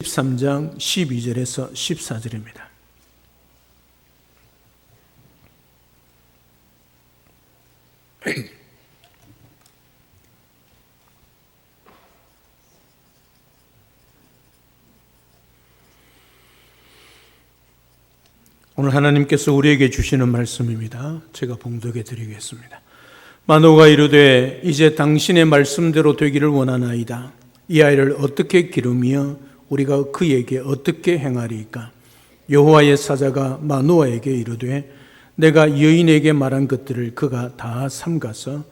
13장 12절에서 14절입니다. 오늘 하나님께서 우리에게 주시는 말씀입니다. 제가 봉독해 드리겠습니다. 마노가 이르되 이제 당신의 말씀대로 되기를 원하나이다. 이 아이를 어떻게 기르며 우리가 그에게 어떻게 행하리까? 여호와의 사자가 마노아에게 이르되 내가 여인에게 말한 것들을 그가 다 삼가서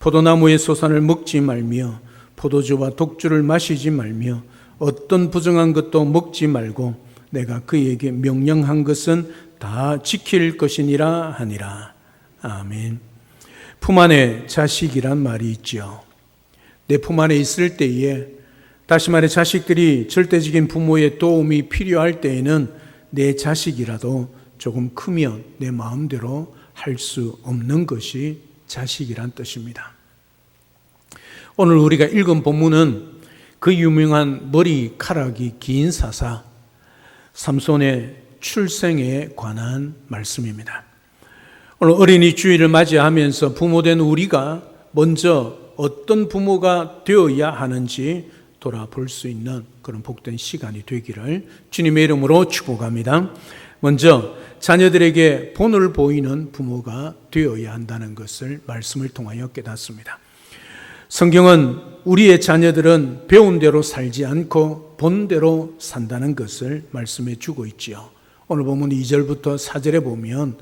포도나무의 소산을 먹지 말며 포도주와 독주를 마시지 말며 어떤 부정한 것도 먹지 말고 내가 그에게 명령한 것은 다 지킬 것이니라 하니라. 아멘. 품 안에 자식이란 말이 있죠. 내품 안에 있을 때에 다시 말해 자식들이 절대적인 부모의 도움이 필요할 때에는 내 자식이라도 조금 크면 내 마음대로 할 수 없는 것이 자식이란 뜻입니다. 오늘 우리가 읽은 본문은 그 유명한 머리카락이 긴 사사 삼손의 출생에 관한 말씀입니다. 오늘 어린이 주일을 맞이하면서 부모된 우리가 먼저 어떤 부모가 되어야 하는지 돌아볼 수 있는 그런 복된 시간이 되기를 주님의 이름으로 축복합니다. 먼저 자녀들에게 본을 보이는 부모가 되어야 한다는 것을 말씀을 통하여 깨닫습니다. 성경은 우리의 자녀들은 배운 대로 살지 않고 본 대로 산다는 것을 말씀해 주고 있지요. 오늘 보면 2절부터 4절에 보면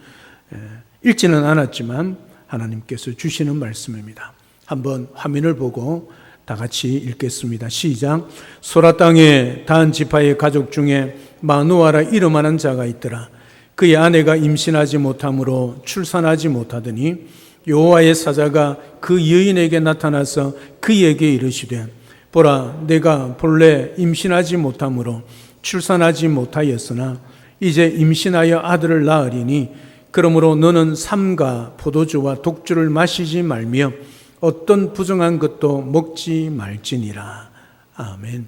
읽지는 않았지만 하나님께서 주시는 말씀입니다. 한번 화면을 보고 다 같이 읽겠습니다. 시작. 소라 땅에 단 지파의 가족 중에 마누아라 이름하는 자가 있더라. 그의 아내가 임신하지 못함으로 출산하지 못하더니 여호와의 사자가 그 여인에게 나타나서 그에게 이르시되 보라 내가 본래 임신하지 못함으로 출산하지 못하였으나 이제 임신하여 아들을 낳으리니 그러므로 너는 삼가 포도주와 독주를 마시지 말며 어떤 부정한 것도 먹지 말지니라. 아멘.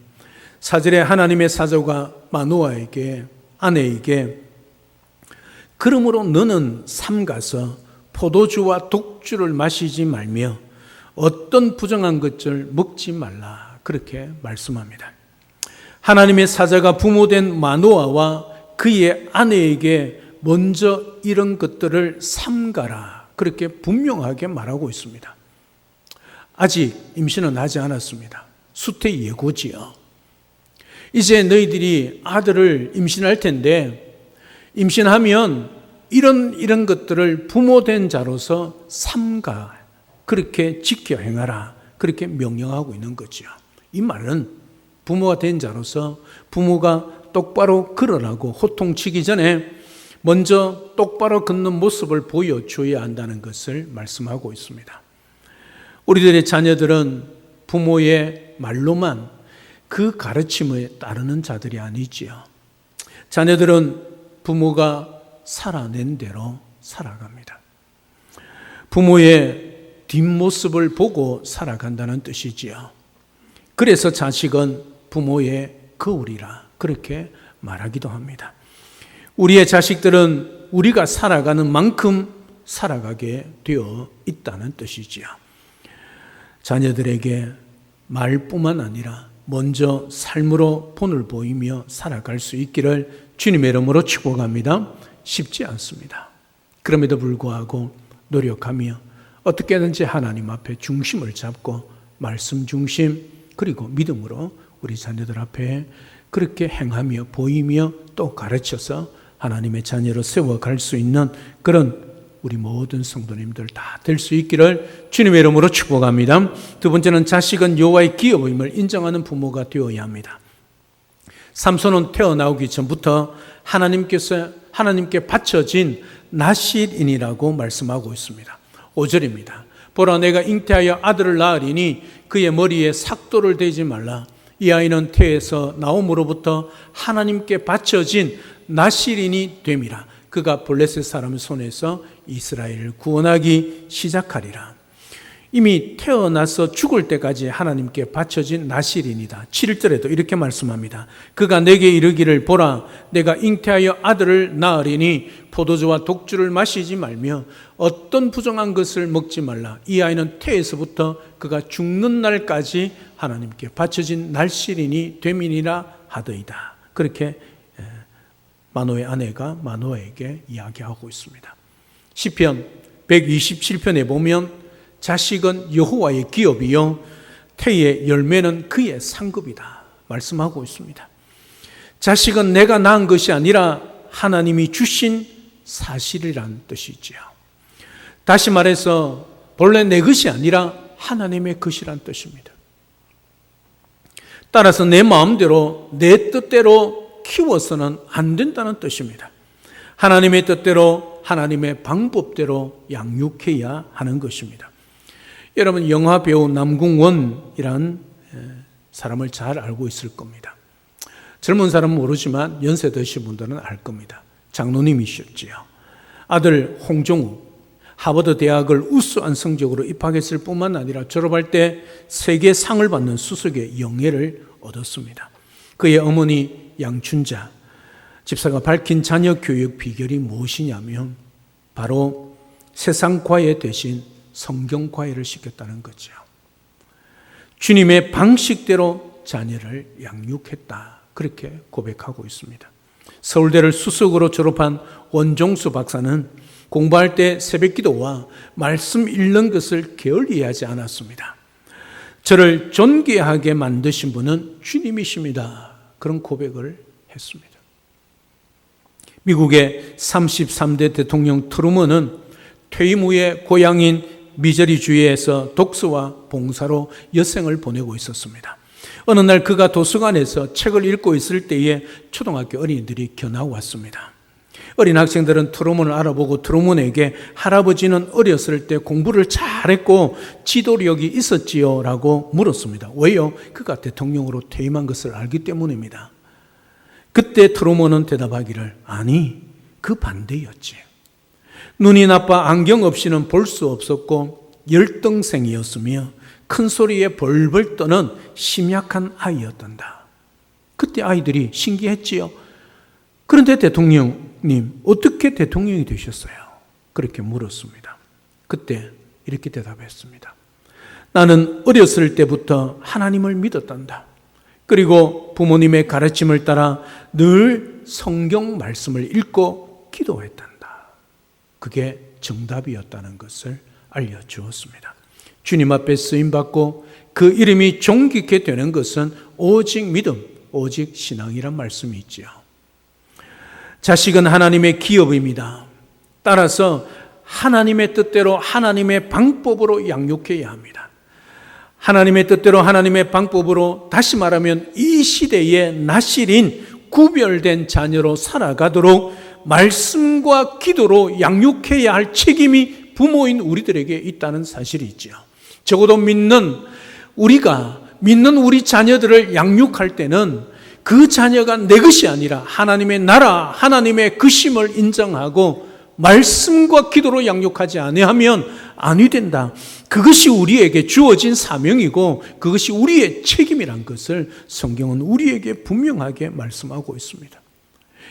사절에 하나님의 사자가 마노아에게 아내에게 그러므로 너는 삼가서 포도주와 독주를 마시지 말며 어떤 부정한 것을 먹지 말라. 그렇게 말씀합니다. 하나님의 사자가 부모된 마노아와 그의 아내에게 먼저 이런 것들을 삼가라. 그렇게 분명하게 말하고 있습니다. 아직 임신은 하지 않았습니다. 수태 예고지요. 이제 너희들이 아들을 임신할 텐데 임신하면 이런 이런 것들을 부모된 자로서 삼가 그렇게 지켜 행하라 그렇게 명령하고 있는 거죠. 이 말은 부모가 된 자로서 부모가 똑바로 걸어라고 호통치기 전에 먼저 똑바로 걷는 모습을 보여줘야 한다는 것을 말씀하고 있습니다. 우리들의 자녀들은 부모의 말로만 그 가르침에 따르는 자들이 아니지요. 자녀들은 부모가 살아낸 대로 살아갑니다. 부모의 뒷모습을 보고 살아간다는 뜻이지요. 그래서 자식은 부모의 거울이라 그렇게 말하기도 합니다. 우리의 자식들은 우리가 살아가는 만큼 살아가게 되어 있다는 뜻이지요. 자녀들에게 말뿐만 아니라 먼저 삶으로 본을 보이며 살아갈 수 있기를 주님의 이름으로 축복합니다. 쉽지 않습니다. 그럼에도 불구하고 노력하며 어떻게든지 하나님 앞에 중심을 잡고 말씀 중심 그리고 믿음으로 우리 자녀들 앞에 그렇게 행하며 보이며 또 가르쳐서 하나님의 자녀로 세워갈 수 있는 그런 우리 모든 성도님들 다 될 수 있기를 주님의 이름으로 축복합니다. 두 번째는 자식은 여호와의 기업임을 인정하는 부모가 되어야 합니다. 삼손은 태어나오기 전부터 하나님께서 하나님께 바쳐진 나실인이라고 말씀하고 있습니다. 5절입니다. 보라 내가 잉태하여 아들을 낳으리니 그의 머리에 삭도를 대지 말라. 이 아이는 태에서 나옴으로부터 하나님께 바쳐진 나실인이 됨이라. 그가 블레셋 사람 손에서 이스라엘을 구원하기 시작하리라. 이미 태어나서 죽을 때까지 하나님께 바쳐진 나실인이다. 7절에도 이렇게 말씀합니다. 그가 내게 이르기를 보라 내가 잉태하여 아들을 낳으리니 포도주와 독주를 마시지 말며 어떤 부정한 것을 먹지 말라. 이 아이는 태에서부터 그가 죽는 날까지 하나님께 바쳐진 날실인이 되민이라 하더이다. 그렇게 예, 마노의 아내가 마노에게 이야기하고 있습니다. 시편 127편에 보면 자식은 여호와의 기업이요 태의 열매는 그의 상급이다 말씀하고 있습니다. 자식은 내가 낳은 것이 아니라 하나님이 주신 사실이란 뜻이지요. 다시 말해서 본래 내 것이 아니라 하나님의 것이란 뜻입니다. 따라서 내 마음대로 내 뜻대로 키워서는 안 된다는 뜻입니다. 하나님의 뜻대로 하나님의 방법대로 양육해야 하는 것입니다. 여러분 영화 배우 남궁원이란 사람을 잘 알고 있을 겁니다. 젊은 사람은 모르지만 연세 드신 분들은 알 겁니다. 장로님이셨지요. 아들 홍종욱 하버드 대학을 우수한 성적으로 입학했을 뿐만 아니라 졸업할 때 세계 상을 받는 수석의 영예를 얻었습니다. 그의 어머니 양춘자 집사가 밝힌 자녀 교육 비결이 무엇이냐면 바로 세상 과외 대신 성경 과외를 시켰다는 거죠. 주님의 방식대로 자녀를 양육했다. 그렇게 고백하고 있습니다. 서울대를 수석으로 졸업한 원종수 박사는 공부할 때 새벽 기도와 말씀 읽는 것을 게을리 하지 않았습니다. 저를 존귀하게 만드신 분은 주님이십니다. 그런 고백을 했습니다. 미국의 33대 대통령 트루먼은 퇴임 후에 고향인 미저리 주에서 독서와 봉사로 여생을 보내고 있었습니다. 어느 날 그가 도서관에서 책을 읽고 있을 때에 초등학교 어린이들이 겨나 왔습니다. 어린 학생들은 트루먼을 알아보고 트루먼에게 할아버지는 어렸을 때 공부를 잘했고 지도력이 있었지요? 라고 물었습니다. 왜요? 그가 대통령으로 퇴임한 것을 알기 때문입니다. 그때 트루먼은 대답하기를 아니 그 반대였지. 눈이 나빠 안경 없이는 볼 수 없었고 열등생이었으며 큰 소리에 벌벌 떠는 심약한 아이였단다. 그때 아이들이 신기했지요. 그런데 대통령님 어떻게 대통령이 되셨어요? 그렇게 물었습니다. 그때 이렇게 대답했습니다. 나는 어렸을 때부터 하나님을 믿었단다. 그리고 부모님의 가르침을 따라 늘 성경 말씀을 읽고 기도했단다. 그게 정답이었다는 것을 알려주었습니다. 주님 앞에 쓰임받고 그 이름이 존귀케 되는 것은 오직 믿음, 오직 신앙이란 말씀이 있지요. 자식은 하나님의 기업입니다. 따라서 하나님의 뜻대로 하나님의 방법으로 양육해야 합니다. 하나님의 뜻대로 하나님의 방법으로 다시 말하면 이 시대의 나실인 구별된 자녀로 살아가도록 말씀과 기도로 양육해야 할 책임이 부모인 우리들에게 있다는 사실이 있죠. 적어도 믿는 우리가 믿는 우리 자녀들을 양육할 때는 그 자녀가 내 것이 아니라 하나님의 나라, 하나님의 그심을 인정하고 말씀과 기도로 양육하지 아니하면 아니 된다. 그것이 우리에게 주어진 사명이고 그것이 우리의 책임이란 것을 성경은 우리에게 분명하게 말씀하고 있습니다.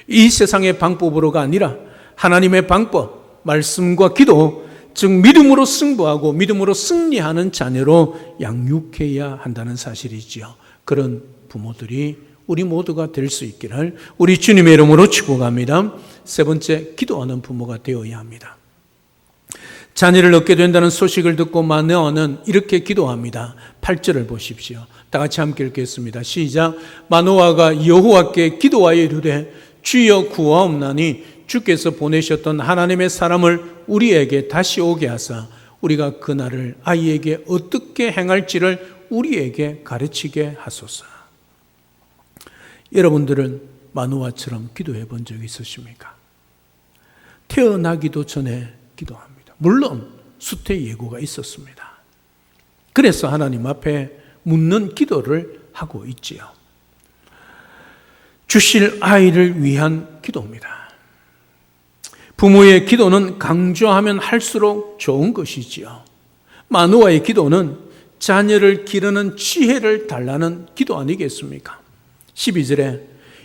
이 세상의 방법으로가 아니라 하나님의 방법, 말씀과 기도, 즉 믿음으로 승부하고 믿음으로 승리하는 자녀로 양육해야 한다는 사실이지요. 그런 부모들이 우리 모두가 될 수 있기를 우리 주님의 이름으로 축복합니다. 세 번째, 기도하는 부모가 되어야 합니다. 자녀를 얻게 된다는 소식을 듣고 마노아는 이렇게 기도합니다. 8절을 보십시오. 다 같이 함께 읽겠습니다. 시작. 마노아가 여호와께 기도하여 이르되 주여 구하옵나니 주께서 보내셨던 하나님의 사람을 우리에게 다시 오게 하사 우리가 그날을 아이에게 어떻게 행할지를 우리에게 가르치게 하소서. 여러분들은 마누아처럼 기도해 본 적 있으십니까? 태어나기도 전에 기도합니다. 물론 수태 예고가 있었습니다. 그래서 하나님 앞에 묻는 기도를 하고 있지요. 주실 아이를 위한 기도입니다. 부모의 기도는 강조하면 할수록 좋은 것이지요. 마누아의 기도는 자녀를 기르는 지혜를 달라는 기도 아니겠습니까? 12절에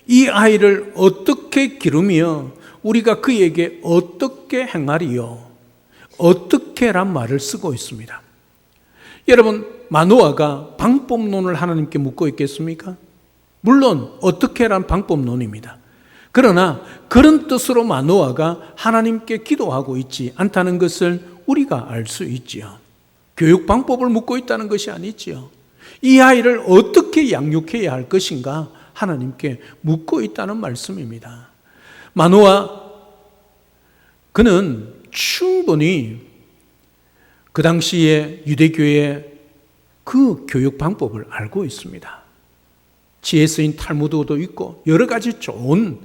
이 아이를 어떻게 기르며 우리가 그에게 어떻게 행하리요? 어떻게란 말을 쓰고 있습니다. 여러분, 마누아가 방법론을 하나님께 묻고 있겠습니까? 물론 어떻게란 방법론입니다. 그러나 그런 뜻으로 마노아가 하나님께 기도하고 있지 않다는 것을 우리가 알 수 있지요. 교육 방법을 묻고 있다는 것이 아니지요. 이 아이를 어떻게 양육해야 할 것인가 하나님께 묻고 있다는 말씀입니다. 마노아 그는 충분히 그 당시에 유대교의 그 교육 방법을 알고 있습니다. 지혜 쓰인 탈무드도 있고 여러 가지 좋은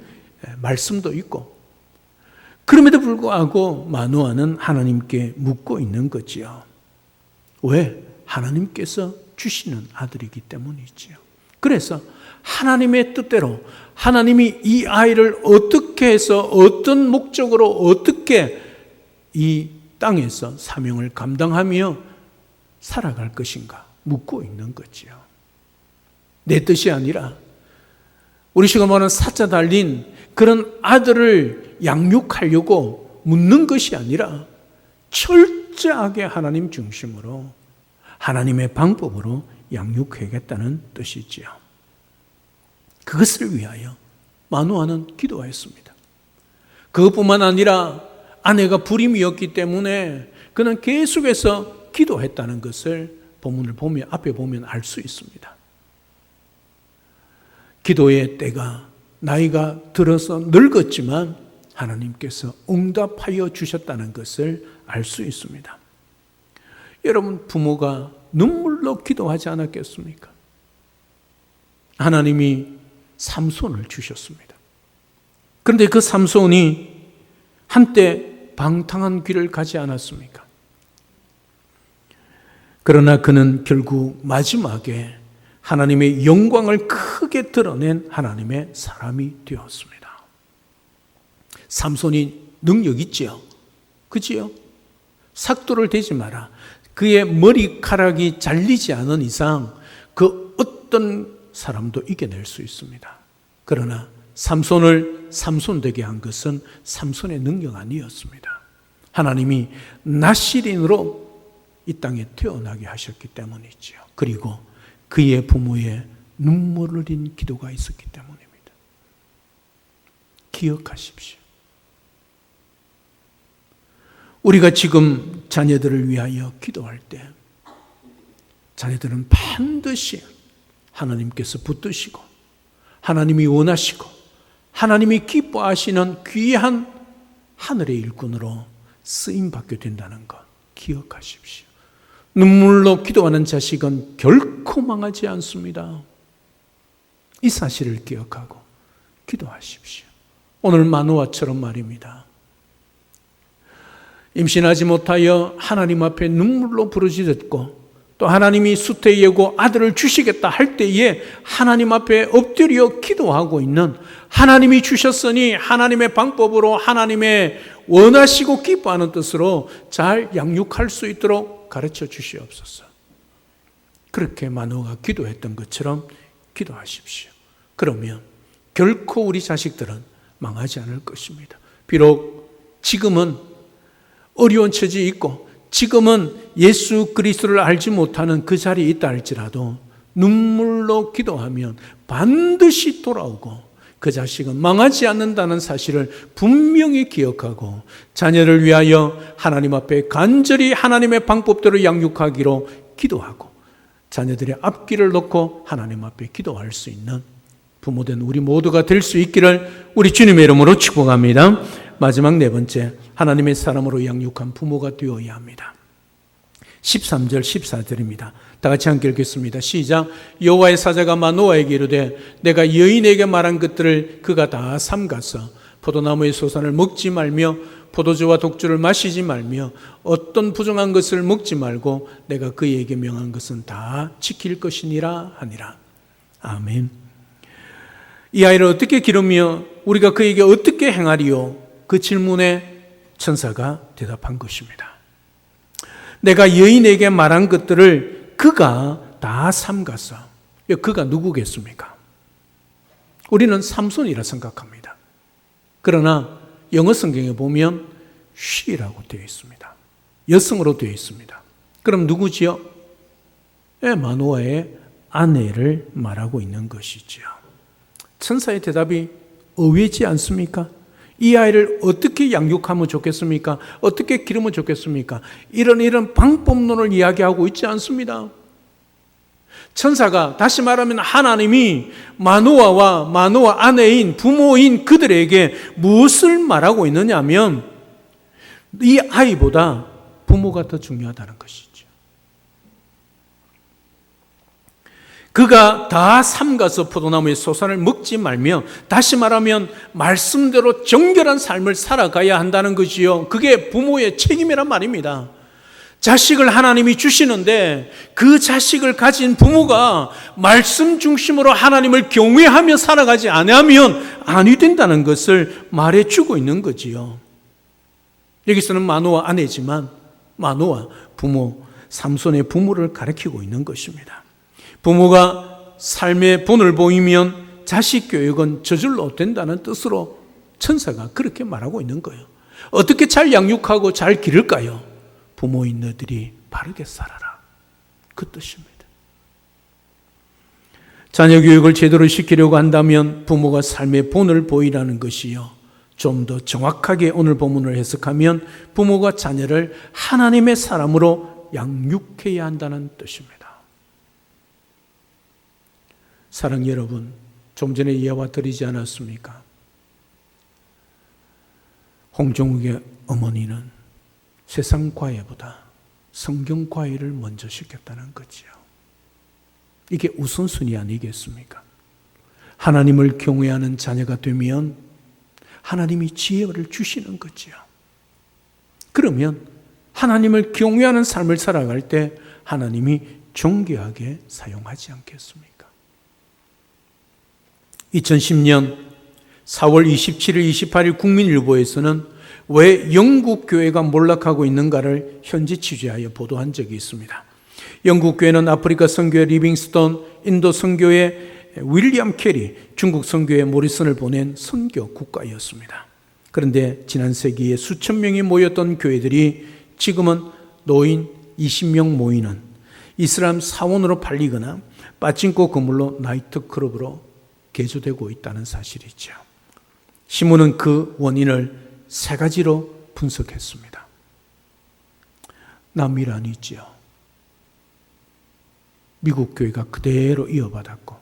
말씀도 있고 그럼에도 불구하고 마누아는 하나님께 묻고 있는 거지요. 왜? 하나님께서 주시는 아들이기 때문이지요. 그래서 하나님의 뜻대로 하나님이 이 아이를 어떻게 해서 어떤 목적으로 어떻게 이 땅에서 사명을 감당하며 살아갈 것인가 묻고 있는 거지요. 내 뜻이 아니라 우리 시가 말하는 사자 달린 그런 아들을 양육하려고 묻는 것이 아니라 철저하게 하나님 중심으로 하나님의 방법으로 양육해야겠다는 뜻이지요. 그것을 위하여 마누아는 기도하였습니다. 그것뿐만 아니라 아내가 불임이었기 때문에 그는 계속해서 기도했다는 것을 본문을 보면 앞에 보면 알 수 있습니다. 기도의 때가 나이가 들어서 늙었지만 하나님께서 응답하여 주셨다는 것을 알 수 있습니다. 여러분, 부모가 눈물로 기도하지 않았겠습니까? 하나님이 삼손을 주셨습니다. 그런데 그 삼손이 한때 방탕한 길을 가지 않았습니까? 그러나 그는 결국 마지막에 하나님의 영광을 크게 드러낸 하나님의 사람이 되었습니다. 삼손이 능력 있지요? 그지요? 삭도를 대지 마라. 그의 머리카락이 잘리지 않은 이상 그 어떤 사람도 이겨낼 수 있습니다. 그러나 삼손을 삼손되게 한 것은 삼손의 능력 아니었습니다. 하나님이 나시린으로 이 땅에 태어나게 하셨기 때문이지요. 그리고 그의 부모의 눈물을 흘린 기도가 있었기 때문입니다. 기억하십시오. 우리가 지금 자녀들을 위하여 기도할 때 자녀들은 반드시 하나님께서 붙드시고 하나님이 원하시고 하나님이 기뻐하시는 귀한 하늘의 일꾼으로 쓰임 받게 된다는 것 기억하십시오. 눈물로 기도하는 자식은 결코 망하지 않습니다. 이 사실을 기억하고 기도하십시오. 오늘 마누아처럼 말입니다. 임신하지 못하여 하나님 앞에 눈물로 부르짖었고 또 하나님이 수태 예고 아들을 주시겠다 할 때에 하나님 앞에 엎드려 기도하고 있는 하나님이 주셨으니 하나님의 방법으로 하나님의 원하시고 기뻐하는 뜻으로 잘 양육할 수 있도록 가르쳐 주시옵소서. 그렇게 마노가 기도했던 것처럼 기도하십시오. 그러면 결코 우리 자식들은 망하지 않을 것입니다. 비록 지금은 어려운 처지에 있고 지금은 예수 그리스도를 알지 못하는 그 자리에 있다 할지라도 눈물로 기도하면 반드시 돌아오고 그 자식은 망하지 않는다는 사실을 분명히 기억하고 자녀를 위하여 하나님 앞에 간절히 하나님의 방법대로 양육하기로 기도하고 자녀들의 앞길을 놓고 하나님 앞에 기도할 수 있는 부모된 우리 모두가 될 수 있기를 우리 주님의 이름으로 축복합니다. 마지막 네 번째, 하나님의 사람으로 양육한 부모가 되어야 합니다. 13절, 14절입니다. 다 같이 함께 읽겠습니다. 시작. 여호와의 사자가 마노아에게 이르되 내가 여인에게 말한 것들을 그가 다 삼가서 포도나무의 소산을 먹지 말며 포도주와 독주를 마시지 말며 어떤 부정한 것을 먹지 말고 내가 그에게 명한 것은 다 지킬 것이니라 하니라. 아멘. 이 아이를 어떻게 기르며 우리가 그에게 어떻게 행하리요? 그 질문에 천사가 대답한 것입니다. 내가 여인에게 말한 것들을 그가 다 삼갔어. 그가 누구겠습니까? 우리는 삼손이라 생각합니다. 그러나 영어 성경에 보면 she라고 되어 있습니다. 여성으로 되어 있습니다. 그럼 누구지요? 예, 마노아의 아내를 말하고 있는 것이지요. 천사의 대답이 의외지 않습니까? 이 아이를 어떻게 양육하면 좋겠습니까? 어떻게 기르면 좋겠습니까? 이런 이런 방법론을 이야기하고 있지 않습니다. 천사가 다시 말하면 하나님이 마노아와 마노아 아내인 부모인 그들에게 무엇을 말하고 있느냐 하면 이 아이보다 부모가 더 중요하다는 것이죠. 그가 다 삼가서 포도나무의 소산을 먹지 말며 다시 말하면 말씀대로 정결한 삶을 살아가야 한다는 것이요. 그게 부모의 책임이란 말입니다. 자식을 하나님이 주시는데 그 자식을 가진 부모가 말씀 중심으로 하나님을 경외하며 살아가지 않으면 아니 된다는 것을 말해 주고 있는 거지요. 여기서는 마노아 아내지만 마노아 부모, 삼손의 부모를 가리키고 있는 것입니다. 부모가 삶의 본을 보이면 자식 교육은 저절로 된다는 뜻으로 천사가 그렇게 말하고 있는 거예요. 어떻게 잘 양육하고 잘 기를까요? 부모인 너들이 바르게 살아라. 그 뜻입니다. 자녀 교육을 제대로 시키려고 한다면 부모가 삶의 본을 보이라는 것이요. 좀 더 정확하게 오늘 본문을 해석하면 부모가 자녀를 하나님의 사람으로 양육해야 한다는 뜻입니다. 사랑 여러분, 좀 전에 이야와 드리지 않았습니까? 홍종욱의 어머니는 세상 과외보다 성경 과외를 먼저 시켰다는 거지요. 이게 우선순위 아니겠습니까? 하나님을 경외하는 자녀가 되면 하나님이 지혜를 주시는 거지요. 그러면 하나님을 경외하는 삶을 살아갈 때 하나님이 존귀하게 사용하지 않겠습니까? 2010년 4월 27일, 28일 국민일보에서는 왜 영국 교회가 몰락하고 있는가를 현지 취재하여 보도한 적이 있습니다. 영국 교회는 아프리카 선교회 리빙스톤, 인도 선교회 윌리엄 캐리, 중국 선교회 모리슨을 보낸 선교 국가였습니다. 그런데 지난 세기에 수천 명이 모였던 교회들이 지금은 노인 20명 모이는 이슬람 사원으로 팔리거나 빠진코 건물로 나이트 클럽으로 개조되고 있다는 사실이죠. 신문은 그 원인을 세 가지로 분석했습니다. 남이란이지요. 미국 교회가 그대로 이어받았고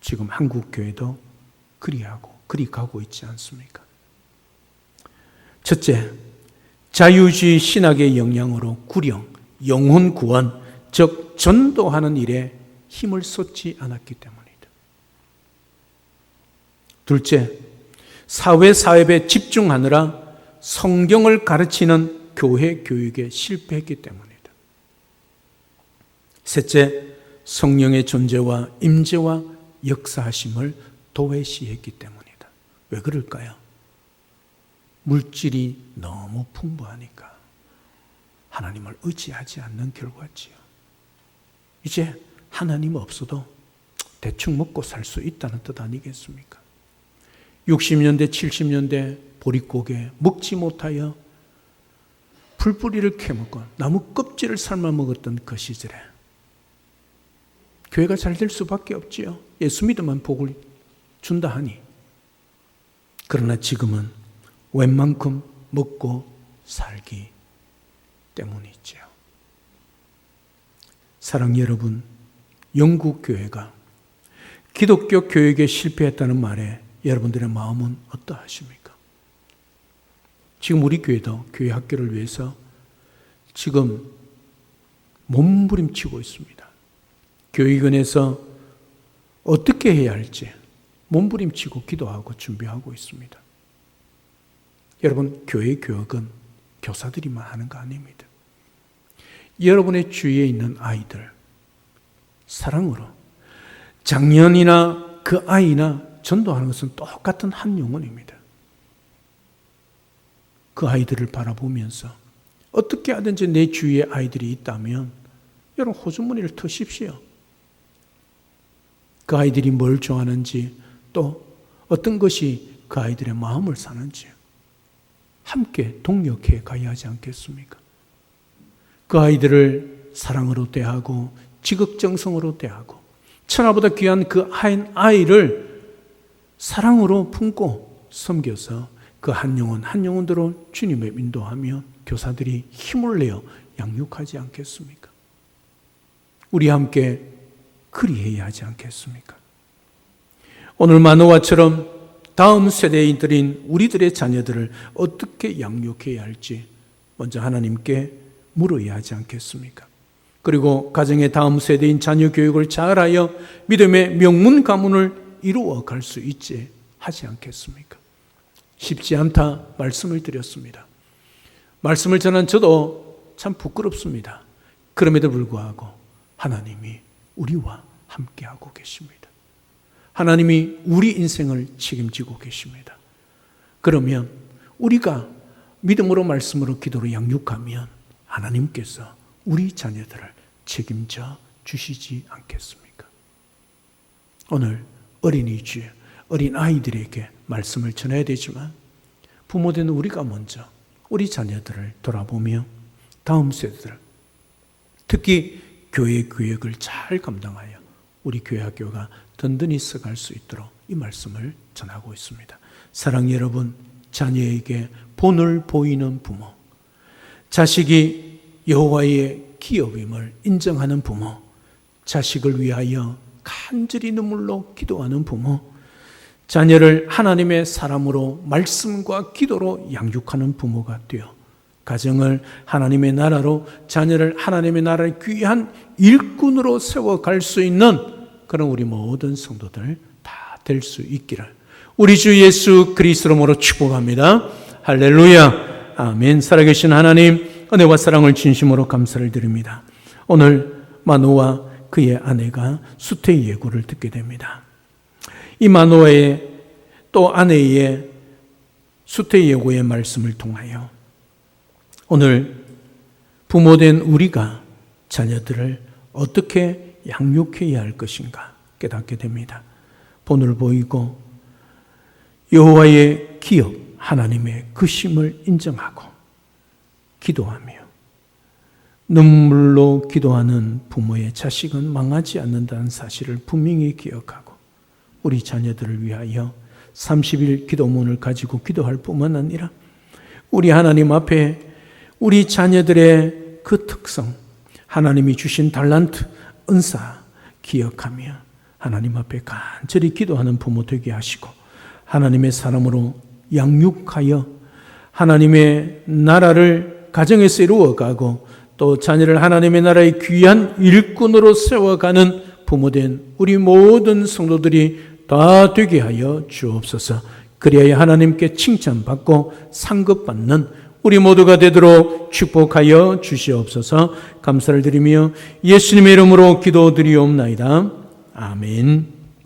지금 한국 교회도 그리하고 그리 가고 있지 않습니까? 첫째, 자유주의 신학의 영향으로 구령, 영혼 구원, 즉 전도하는 일에 힘을 쏟지 않았기 때문입니다. 둘째, 사회 사업에 집중하느라 성경을 가르치는 교회 교육에 실패했기 때문이다. 셋째, 성령의 존재와 임재와 역사하심을 도외시했기 때문이다. 왜 그럴까요? 물질이 너무 풍부하니까 하나님을 의지하지 않는 결과지요. 이제 하나님 없어도 대충 먹고 살 수 있다는 뜻 아니겠습니까? 60년대, 70년대 보릿고개 먹지 못하여 풀뿌리를 캐먹고 나무 껍질을 삶아 먹었던 그 시절에 교회가 잘 될 수밖에 없지요. 예수 믿으면 복을 준다 하니. 그러나 지금은 웬만큼 먹고 살기 때문이죠. 사랑 여러분, 영국 교회가 기독교 교육에 실패했다는 말에 여러분들의 마음은 어떠하십니까? 지금 우리 교회도 교회 학교를 위해서 지금 몸부림치고 있습니다. 교육원에서 어떻게 해야 할지 몸부림치고 기도하고 준비하고 있습니다. 여러분, 교회 교육은 교사들이만 하는 거 아닙니다. 여러분의 주위에 있는 아이들, 사랑으로 작년이나 그 아이나 전도하는 것은 똑같은 한 영혼입니다. 그 아이들을 바라보면서 어떻게 하든지 내 주위에 아이들이 있다면 여러분 호주머니를 터십시오. 그 아이들이 뭘 좋아하는지 또 어떤 것이 그 아이들의 마음을 사는지 함께 동력해 가야 하지 않겠습니까? 그 아이들을 사랑으로 대하고 지극정성으로 대하고 천하보다 귀한 그한 아이를 사랑으로 품고 섬겨서 그 한 영혼 한 영혼대로 주님의 인도하며 교사들이 힘을 내어 양육하지 않겠습니까? 우리 함께 그리해야 하지 않겠습니까? 오늘 마노아처럼 다음 세대인들인 우리들의 자녀들을 어떻게 양육해야 할지 먼저 하나님께 물어야 하지 않겠습니까? 그리고 가정의 다음 세대인 자녀 교육을 잘하여 믿음의 명문 가문을 이루어 갈 수 있지 하지 않겠습니까? 쉽지 않다 말씀을 드렸습니다. 말씀을 전한 저도 참 부끄럽습니다. 그럼에도 불구하고 하나님이 우리와 함께하고 계십니다. 하나님이 우리 인생을 책임지고 계십니다. 그러면 우리가 믿음으로 말씀으로 기도로 양육하면 하나님께서 우리 자녀들을 책임져 주시지 않겠습니까? 오늘 어린이 주 어린 아이들에게 말씀을 전해야 되지만 부모된 우리가 먼저 우리 자녀들을 돌아보며 다음 세대들 특히 교회 교육을 잘 감당하여 우리 교회 학교가 든든히 써갈 수 있도록 이 말씀을 전하고 있습니다. 사랑 여러분, 자녀에게 본을 보이는 부모, 자식이 여호와의 기업임을 인정하는 부모, 자식을 위하여 간절히 눈물로 기도하는 부모, 자녀를 하나님의 사람으로 말씀과 기도로 양육하는 부모가 되어 가정을 하나님의 나라로 자녀를 하나님의 나라의 귀한 일꾼으로 세워갈 수 있는 그런 우리 모든 성도들 다 될 수 있기를 우리 주 예수 그리스도로 축복합니다. 할렐루야. 아멘. 살아계신 하나님 은혜와 사랑을 진심으로 감사를 드립니다. 오늘 마노와 그의 아내가 수태 예고를 듣게 됩니다. 이 마노아의 또 아내의 수태 예고의 말씀을 통하여 오늘 부모된 우리가 자녀들을 어떻게 양육해야 할 것인가 깨닫게 됩니다. 본을 보이고 여호와의 기업 하나님의 그심을 인정하고 기도하며 눈물로 기도하는 부모의 자식은 망하지 않는다는 사실을 분명히 기억하고 우리 자녀들을 위하여 30일 기도문을 가지고 기도할 뿐만 아니라 우리 하나님 앞에 우리 자녀들의 그 특성, 하나님이 주신 달란트, 은사 기억하며 하나님 앞에 간절히 기도하는 부모 되게 하시고 하나님의 사람으로 양육하여 하나님의 나라를 가정에서 이루어가고 또 자녀를 하나님의 나라의 귀한 일꾼으로 세워가는 부모된 우리 모든 성도들이 다 되게 하여 주옵소서. 그리하여 하나님께 칭찬받고 상급받는 우리 모두가 되도록 축복하여 주시옵소서 감사를 드리며 예수님의 이름으로 기도드리옵나이다. 아멘.